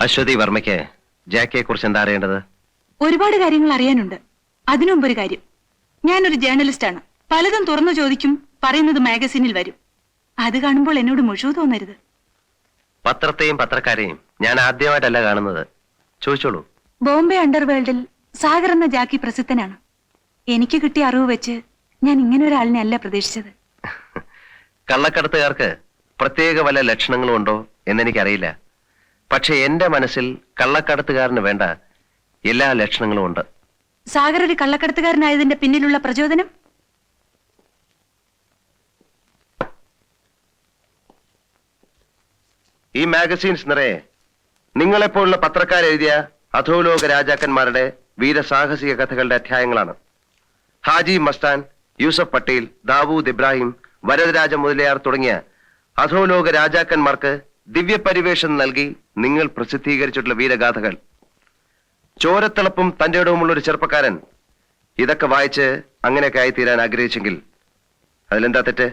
അശ്വതി വർമ്മയ്ക്ക് ജാക്കിയെ കുറിച്ച് എന്താ അറിയേണ്ടത്? ഒരുപാട് കാര്യങ്ങൾ അറിയാനുണ്ട്. അതിനുമുമ്പ് ഒരു കാര്യം. ഞാനൊരു ആണ് പലതും തുറന്നു ചോദിക്കും പറയുന്നത് മാഗസീനിൽ വരും. അത് കാണുമ്പോൾ എന്നോട് മുഴുവൻ തോന്നരുത്. പത്രത്തെയും പത്രക്കാരെയും ഞാൻ ആദ്യമായിട്ടല്ല കാണുന്നത്. ചോദിച്ചോളൂ. ബോംബെ അണ്ടർവേൾഡിൽ സാഗർ എന്ന ജാക്കി പ്രസിദ്ധനാണ്. എനിക്ക് കിട്ടിയ അറിവ് വെച്ച് ഞാൻ ഇങ്ങനെ ഒരാളിനെ അല്ല പ്രതീക്ഷിച്ചത്. കള്ളക്കടത്തുകാർക്ക് പ്രത്യേക വല്ല ലക്ഷണങ്ങളും ഉണ്ടോ എന്നെനിക്കറിയില്ല. പക്ഷെ എന്റെ മനസ്സിൽ കള്ളക്കടത്തുകാരന് വേണ്ട എല്ലാ ലക്ഷണങ്ങളും ഉണ്ട്. സാഗർ ഒരു കള്ളക്കടത്തുകാരനായതിന്റെ പിന്നിലുള്ള പ്രചോദനം? ഈ മാഗസീൻസ് നിറയെ നിങ്ങളെപ്പോലുള്ള പത്രക്കാരെഴുതിയ അധോലോക രാജാക്കന്മാരുടെ വീരസാഹസിക കഥകളുടെ അധ്യായങ്ങളാണ്. ഹാജി മസ്താൻ യൂസഫ് പട്ടേൽ ദാവൂദ് ഇബ്രാഹിം വരദരാജ മുതലയാർ തുടങ്ങിയ അധോലോക രാജാക്കന്മാർക്ക് ദിവ്യപരിവേഷം നൽകി നിങ്ങൾ പ്രസിദ്ധീകരിച്ചിട്ടുള്ള വീരഗാഥകൾ. ചോരത്തിളപ്പും തന്റെ ഇടവുമുള്ള ഒരു ചെറുപ്പക്കാരൻ. ഇതൊക്കെ വായിച്ച് അങ്ങനെയൊക്കെ ആയിത്തീരാൻ ആഗ്രഹിച്ചെങ്കിൽ അതിലെന്താ തെറ്റ്?